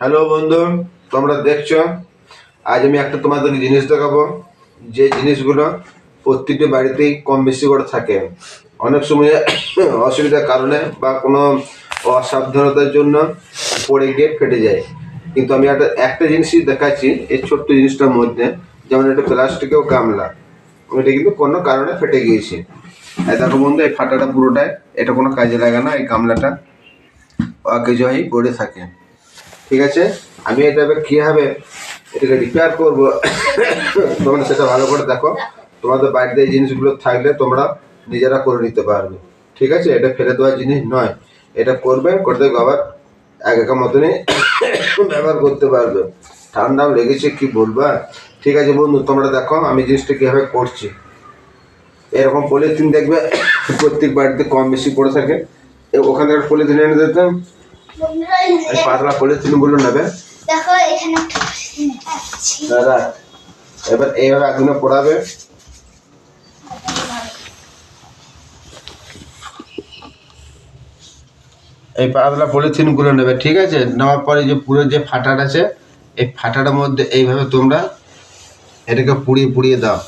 Hello বন্ধু, তোমরা দেখছ? আজ আমি একটা তোমাদেরকে জিনিস দেখাবো। যে জিনিসগুলো প্রত্যেকটি বাড়িতেই কম বেশি করে থাকে। অনেক সময় অসুবিধার কারণে বা কোনো অসাবধানতার জন্য পড়ে গিয়ে ফেটে যায়। কিন্তু আমি একটা একটা জিনিসই দেখাচ্ছি, এই ছোট্ট জিনিসটার মধ্যে, যেমন একটা প্লাস্টিকেও গামলা। এটা কিন্তু কোনো কারণে ফেটে গিয়েছে। দেখো বন্ধু, এই ফাটাটা পুরোটাই, এটা কোনো কাজে লাগে না, এই গামলাটা অকেজ হয়েই পড়ে থাকে। ঠিক আছে? আমি এটা এবার কীভাবে এটাকে রিপেয়ার করব। তোমরা সেটা ভালো করে দেখো। তোমাদের বাড়িতে এই জিনিসগুলো থাকলে তোমরা নিজেরা করে নিতে পারবে। ঠিক আছে? এটা ফেলে দেওয়ার জিনিস নয়। এটা করবে করতে আবার আগেকার মতনই ব্যবহার করতে পারবে। ঠান্ডাও লেগেছে, কি বলবা ঠিক আছে বন্ধু, তোমরা দেখো আমি জিনিসটা কীভাবে করছি। এরকম পলিথিন দেখবে, প্রত্যেক বাড়িতে কম বেশি পড়ে থাকে। ওখান থেকে পলিথিন এনে দিতাম এই পাতলা পলিথিনগুলো নেবে দেখো এখানে দাদা এবার এইভাবে আগুনে পোড়াবে। এই পাতলা পলিথিনগুলো নেবে ঠিক আছে? নেওয়ার পরে যে পুরো যে ফাটাটা আছে এই ফাটাটার মধ্যে এইভাবে তোমরা এটাকে পুড়িয়ে পুড়িয়ে দাও।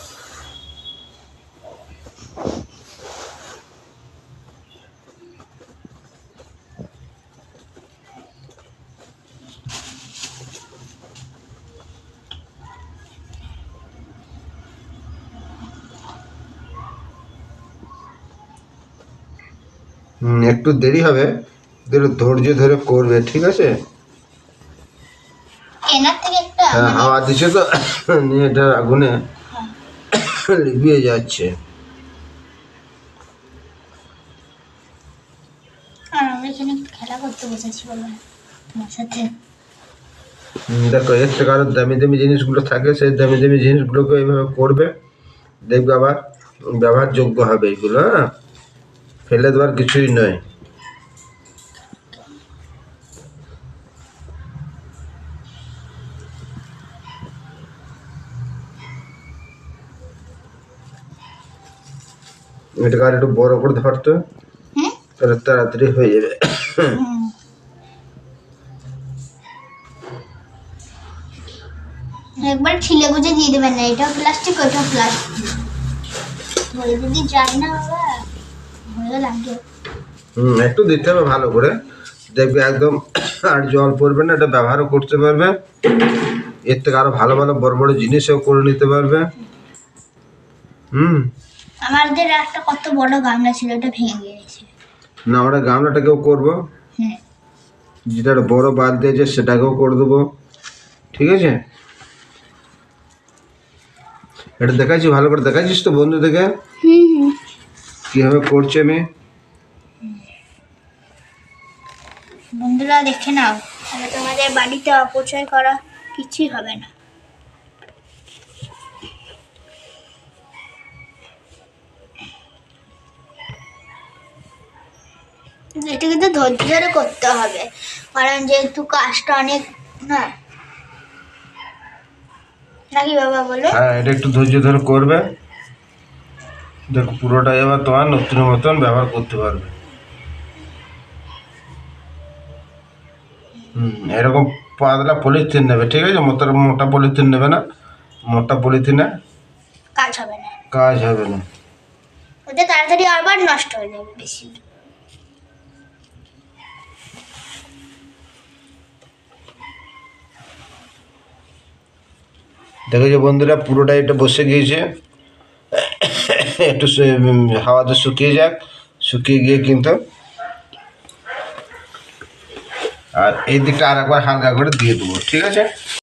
একটু দেরি হবে। ধৈর্য ধরে করবে ঠিক আছে? হ্যাঁ হাওয়া দিচ্ছে তো নিয়ে এটা আগুনে লিবিয়ে যাচ্ছে। আর আমরা এখানে একটু খেলা করতে বসেছি তোমার সাথে। দেখো এর থেকে আরও দামি দামি জিনিসগুলো থাকে সেই দামি দামি জিনিসগুলোকে এইভাবে করবে। দেখবে আবার ব্যবহারযোগ্য হবে এগুলো হ্যাঁ? ফেলে দেওয়ার কিছুই নয়। এটাকে আর একটু বড় করে ধরতো তাহলে তাড়াতাড়ি হয়ে যাবে। একবার ছিলে গুজে দিয়ে দেবেন না এটাও প্লাস্টিক ওইটাও প্লাস্টিক যদি যায় না বাবা। হুম একটু দিতে হবে ভালো করে। দেখবে একদম আর জল পড়বে না এটা ব্যবহারও করতে পারবে। এর থেকে আরও ভালো ভালো বড় বড় জিনিসও করে নিতে পারবে। হুম। আমাদের একটা কত বড় গামলা ছিল ওটা ভেঙে গিয়েছে। না আমরা গামলাটাকেও করব। হ্যাঁ। যেটা বড় বাদ দিয়েছে সেটাকেও করে দেবো। ঠিক আছে? এটা দেখাচ্ছি ভালো করে দেখাচ্ছিস তো বন্ধু দেখে হুম হুম। কীভাবে করছে আমি বন্ধুরা দেখে নাও। তাহলে তোমাদের বাড়িতে অপচয় করা কিছুই হবে না। এটা কিন্তু ধৈর্য ধরে করতে হবে। কারণ যেহেতু কাজটা অনেক না? নাকি বাবা বলো? হ্যাঁ এটা একটু ধৈর্য ধরে করবে। দেখো পুরোটাই আবার তোমার নতুন মতন ব্যবহার করতে পারবে। হুম এরকম পাতলা পলিথিন নেবে ঠিক আছে? মোটা মোটা পলিথিন নেবে না? মোটা পলিথিনে কাজ হবে না। কাজ হবে না। ওটা তাড়াতাড়ি আবার নষ্ট হয়ে যাবে বেশি। দেখো যে বন্ধুরা পুরোটাই এটা বসে গিয়েছে। একটু হাওয়াতে শুকিয়ে যাক, শুকিয়ে গিয়ে কিন্তু আর এই দিকটা আর একবার হালকা করে দিয়ে দেবো, ঠিক আছে?